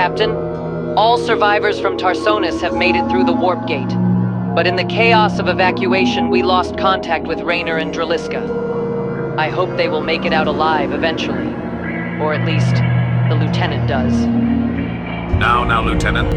Captain. All survivors from Tarsonis have made it through the warp gate. But in the chaos of evacuation, we lost contact with Raynor and Draliska. I hope they will make it out alive eventually. Or at least, the Lieutenant does. Now, now, Lieutenant.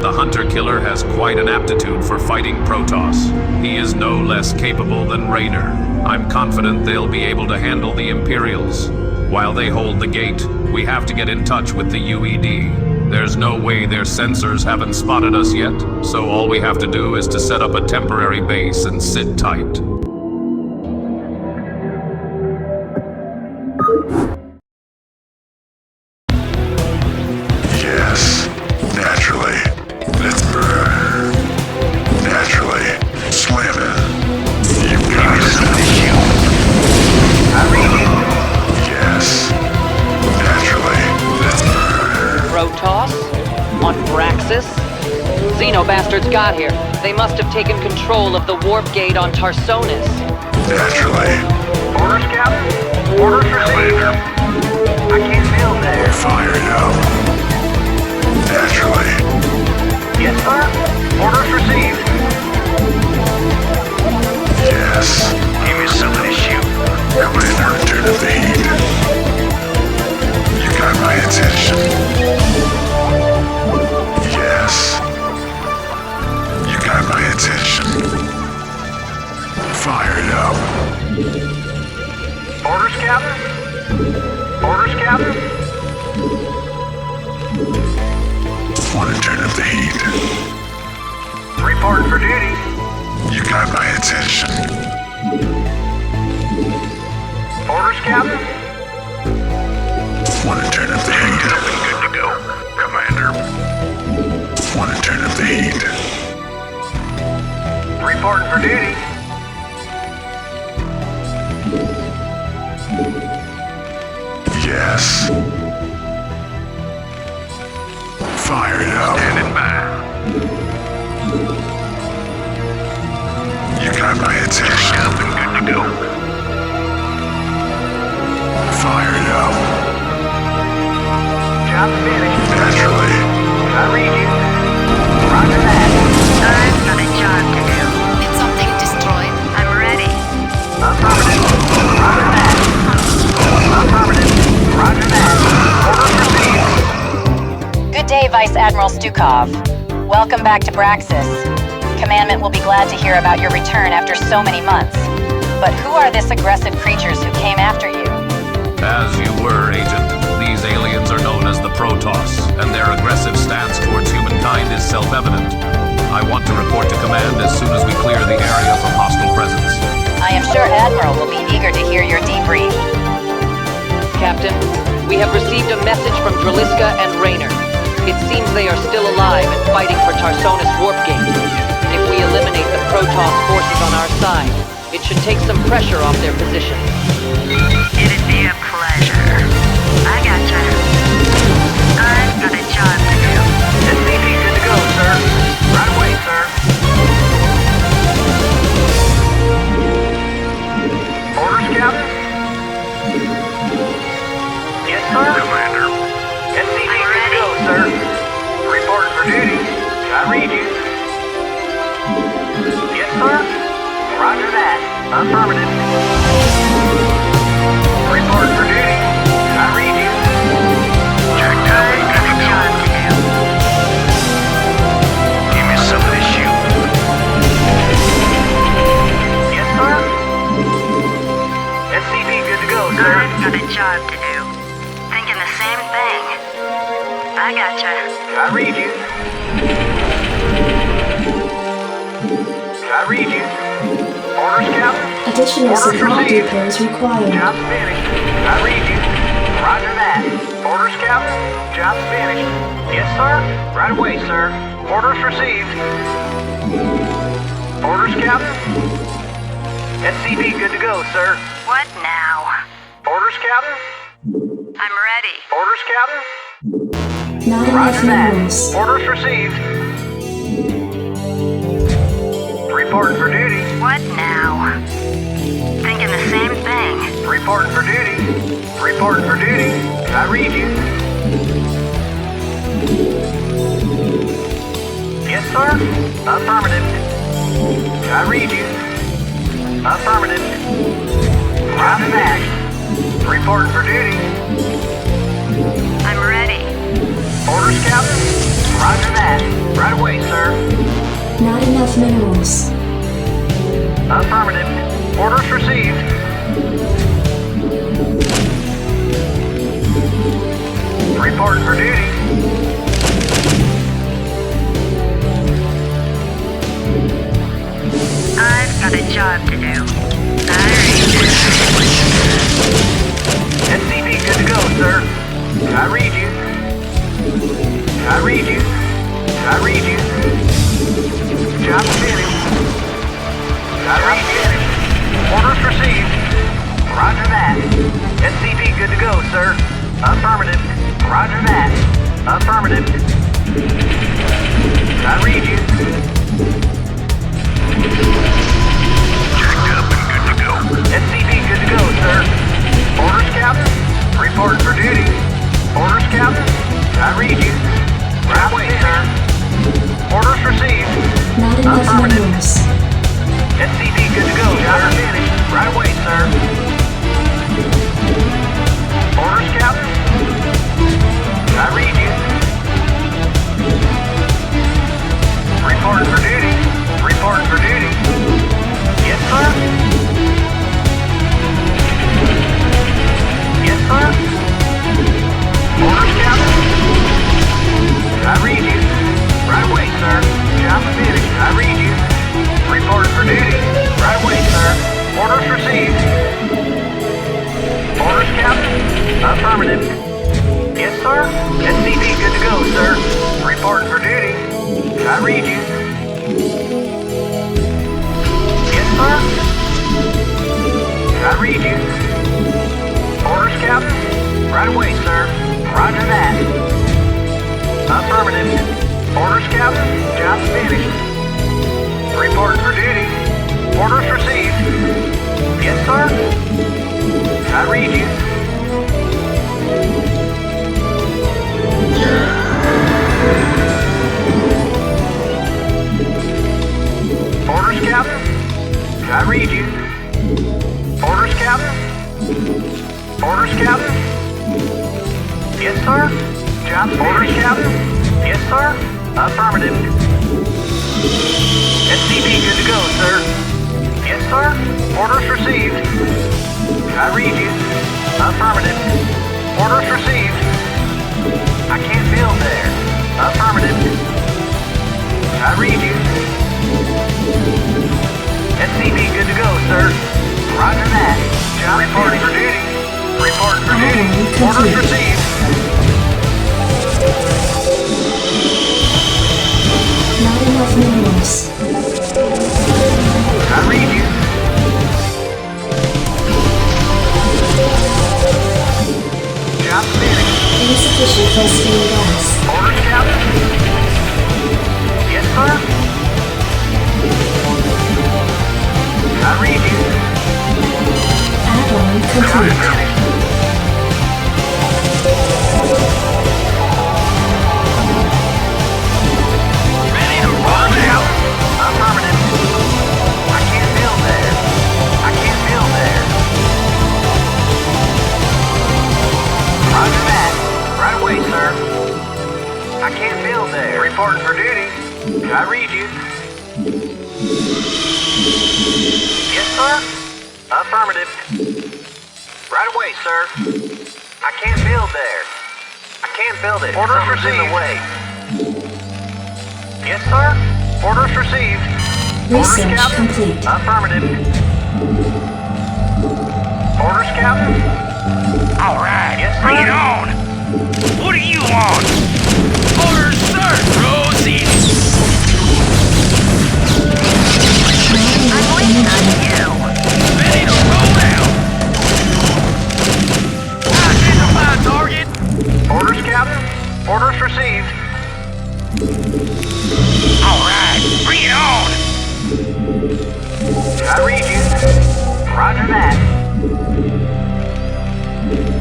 The Hunter Killer has quite an aptitude for fighting Protoss. He is no less capable than Raynor. I'm confident they'll be able to handle the Imperials. While they hold the gate, we have to get in touch with the UED. There's no way their sensors haven't spotted us yet, so all we have to do is to set up a temporary base and sit tight. Gate Fired up. Standing by. You got my attention. Up and good to go. Fired up. Job finished. Naturally. I read you. Roger that. I've got a job to do. Did something destroyed? I'm ready. Affirmative. Roger received. Vice Admiral Stukov. Welcome back to Braxis. Commandment will be glad to hear about your return after so many months. But who are this aggressive creatures who came after you? As you were, Agent, these aliens are known as the Protoss, and their aggressive stance towards humankind is self-evident. I want to report to command as soon as we clear the area from hostile presence. I am sure Admiral will be eager to hear your debrief. Captain, we have received a message from Draliska and Raynor. It seems they are still alive and fighting for Tarsonis Warp Gate. If we eliminate the Protoss forces on our side, it should take some pressure off their position. Affirmative. Supply received. depots required. Job's finished. I read you. Roger that. Orders, Captain. Job's finished. Yes, sir. Right away, sir. Orders received. Orders, Captain. SCP good to go, sir. What now? Orders, Captain. I'm ready. Orders, Captain. Not Roger that. minerals. Orders received. Reporting for duty. What now? Reporting for duty. Reporting for duty. I read you. Yes, sir. Affirmative. I read you. Affirmative. Roger that. Reporting for duty. I'm ready. Orders, Captain? Roger that. Right away, sir. Not enough minerals. Affirmative. Orders received. Reporting for duty. I've got a job to do. I read you. SCP good to go, sir. I read you. I read you. I read you. Job finished. I read you. Orders received. Roger that. SCP good to go, sir. Affirmative. Roger that. Affirmative. I read you. Checked up and good to go. SCP good to go, sir. Orders, Captain? Reporting for duty. Orders, Captain? I read you. Right away, sir. Orders received. Not Affirmative. SCP good to go, finished. Right away, sir. I read you. SCP good to go, sir. Roger that. Job reporting for duty. Reporting for duty. Orders received. Not enough minerals. I read you. Job finished. Insufficient phosphine gas. Orders, Captain? Yes. I read you. Add-on Job complete. I read you. Yes, sir? Affirmative. Right away, sir. I can't build there. I can't build it. Orders received. in the way. Yes, sir. Orders received. Orders, Research Captain. complete. Affirmative. Orders, Captain. All right, Yes, sir. bring it on. What do you want? Orders, sir. Orders, Captain. Orders received. All right, bring it on. I read you. Roger that.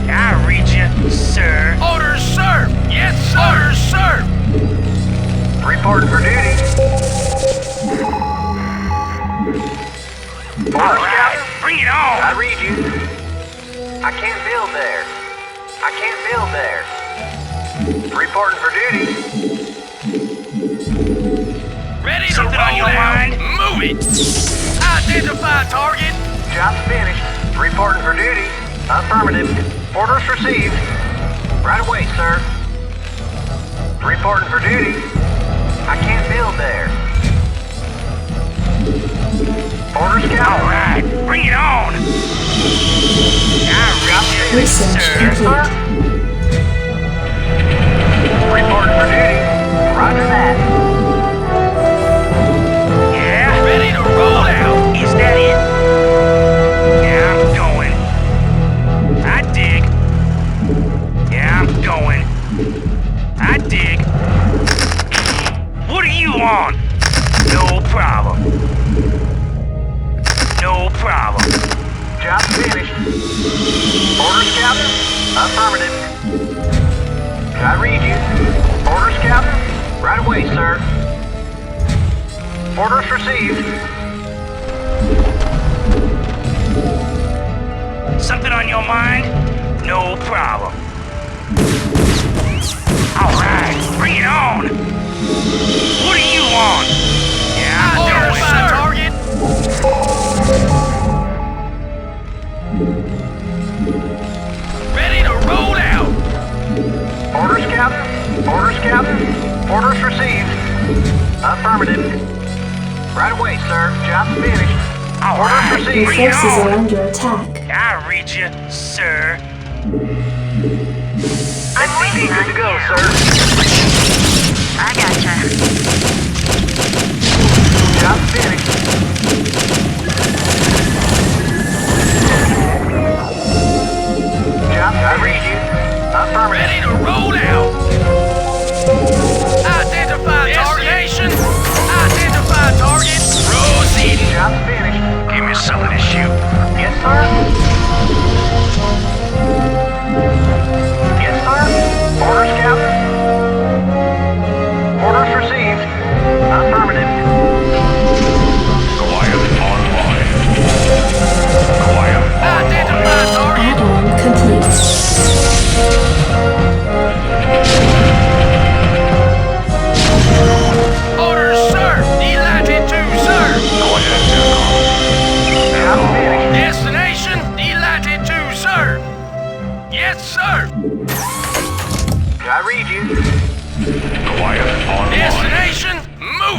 I read you, sir. Orders, sir. Yes, sir. Orders, sir. Reporting for duty. It I read you. I can't build there. I can't build there. Reporting for duty. Ready to on mind? Move it. Identify target. Job's finished. Reporting for duty. Affirmative. Orders received. Right away, sir. Reporting for duty. I can't build there. Order All scout. right, bring it on. I Job's read Research sir. Yes, for duty. Roger that. Orders received. Something on your mind? No problem. All right, bring it on. What are you on? Yeah, I know it, sir. target. Ready to roll out. Order scout. Order scout. Orders received. Affirmative. Right away, sir. Job finished. All Orders right, received. Your bring it forces are on. under attack. I read you, sir. SCV good to go, sir. I gotcha. Job finished. Me something to shoot. Yes, sir.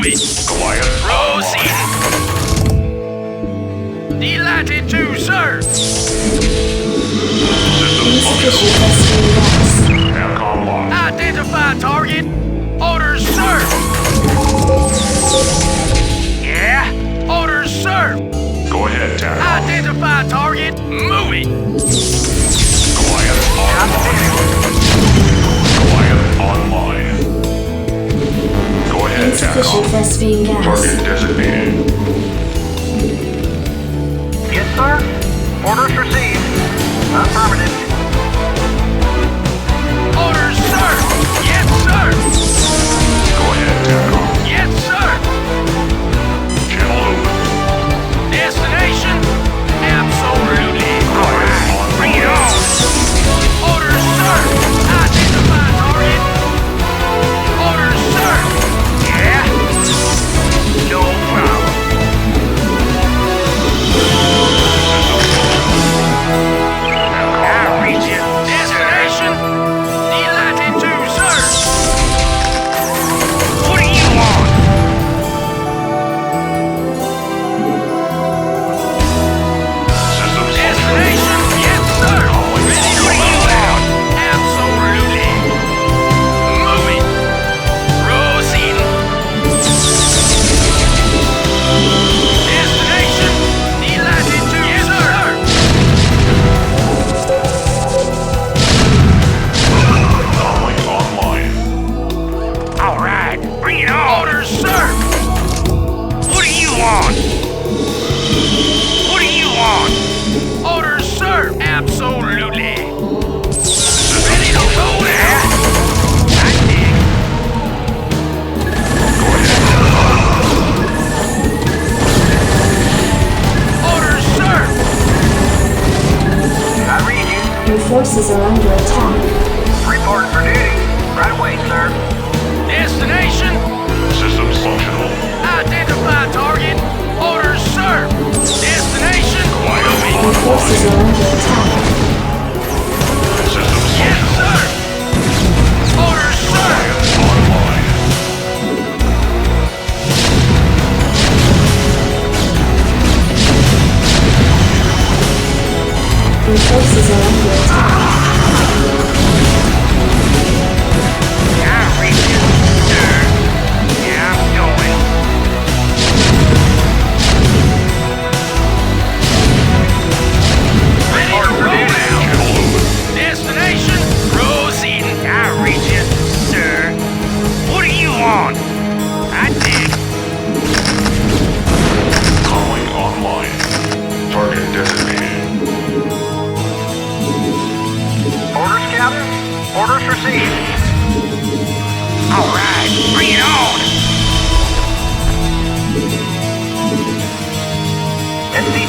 Move. Quiet Proceeding. Delighted to, sir. Gas. Capcom. Identify target. Orders, sir. Yeah. Orders, sir. Go ahead, Capcom. Identify target. Move it. Quiet online. Quiet online. Go ahead, Insufficient Capcom. Vespine gas. Target designated. Yes, sir. Orders received. Affirmative.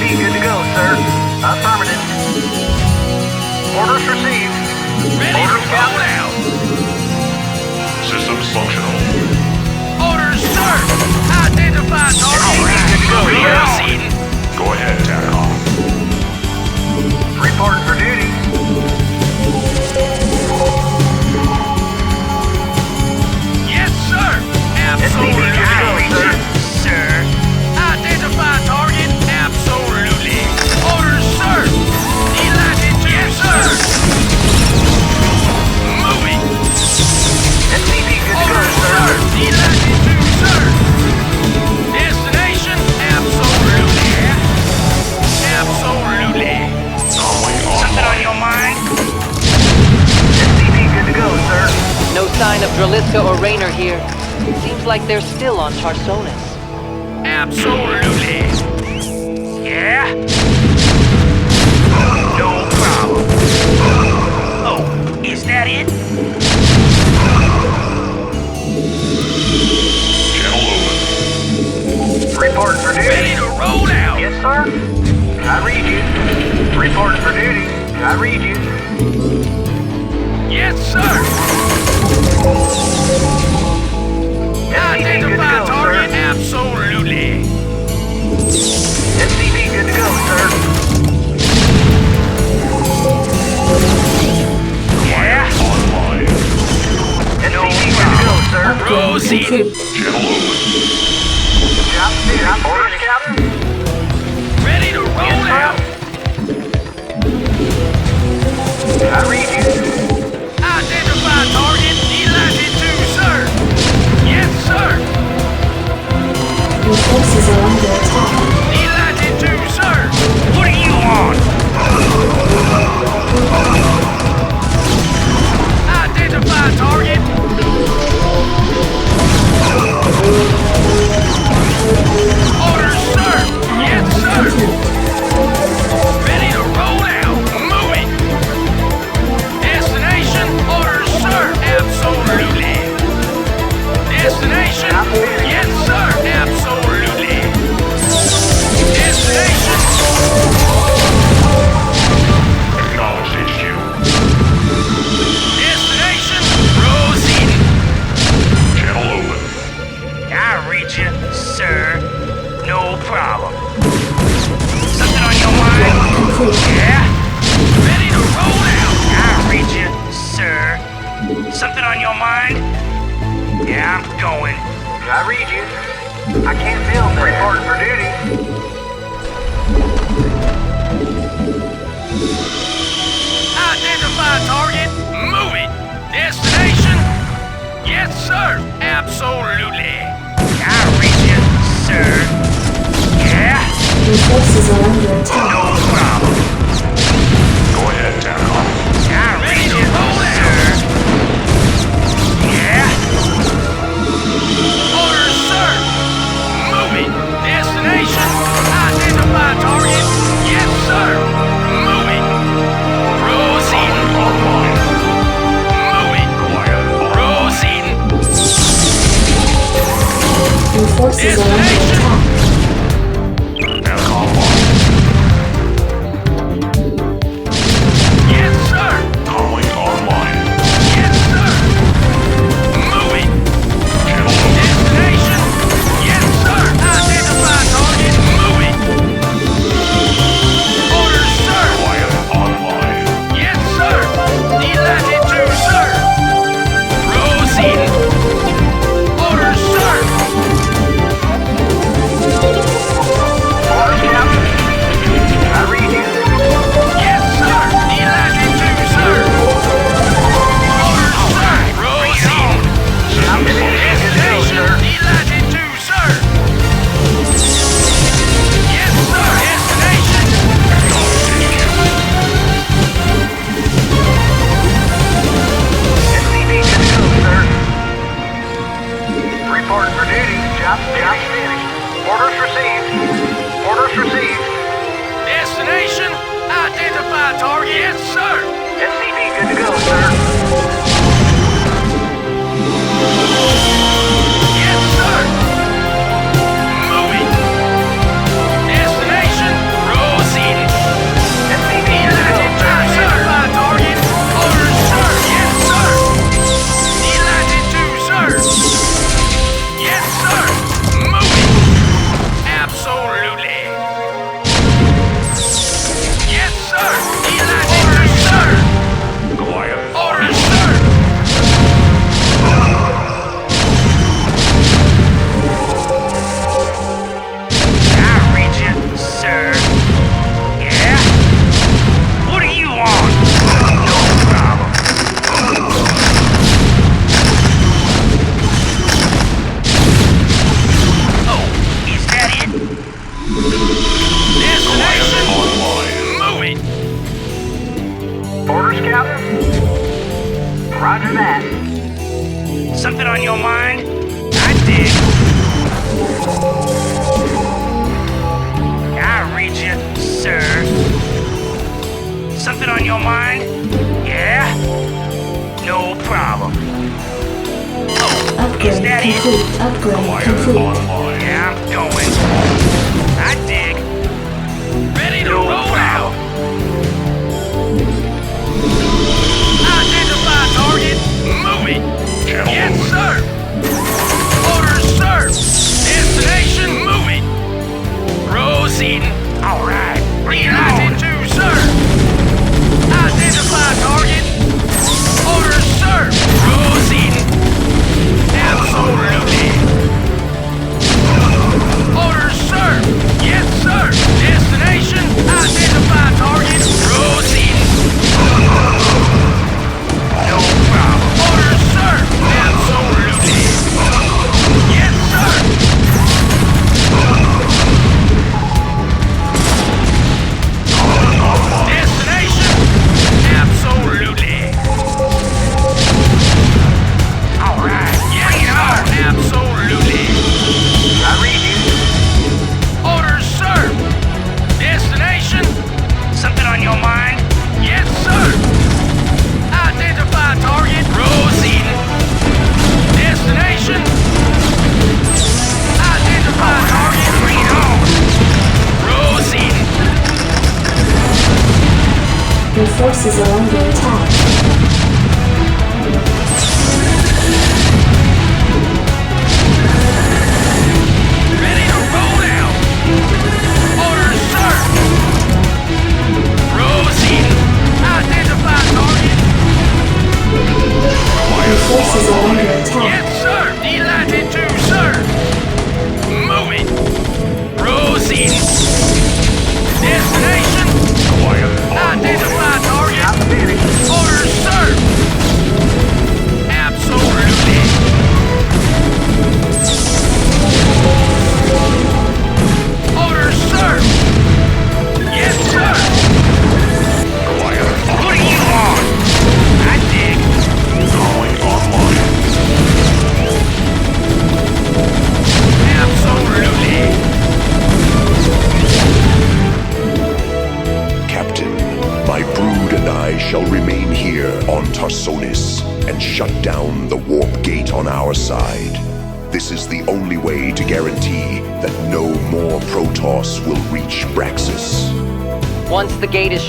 SCP good to go, sir. Affirmative. Orders received. Ready to Orders, roll Captain. out. Systems functional. Orders, sir. Identify target. All right, good to go, sir. Go ahead, TACOM. Reporting for duty. Yes, sir. Absolutely. Draliska or Raynor here. It seems like they're still on Tarsonis. Absolutely. Yeah? No problem. Oh, is that it? Channel open. Reporting for duty. Ready to roll out. Yes, sir. I read you. Reporting for duty. I read you. Yes, sir. SCP good to Identify target. sir. Absolutely. SCP good to go, sir. Yeah? Online. SCP good to go, sir. Proceed. complete. Channel open. Job finished. Orders, Captain. Ready to roll Yes, out. I Orders, sir. Yes, sir. No problem. Go ahead, TACOM. I read you, sir. Yeah? Orders, sir. Moving. Destination. Identify target. Yes, sir. Moving. Proceeding. Online. Moving. Quiet. Proceeding. Your. Something on your mind? I did. I read you, sir. Something on your mind? Yeah? No problem. Oh, upgrade is that complete. it? Upgrade oh, complete. Yeah, I'm going. Yes, sir! Orders, sir! Destination moving! All right.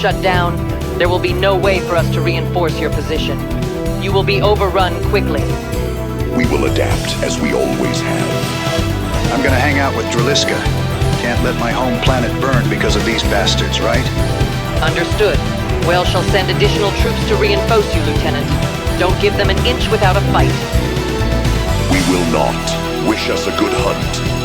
shut down, there will be no way for us to reinforce your position. You will be overrun quickly. We will adapt, as we always have. I'm gonna hang out with Draliska. Can't let my home planet burn because of these bastards, right? Understood. Well shall send additional troops to reinforce you, Lieutenant. Don't give them an inch without a fight. We will not. Wish us a good hunt.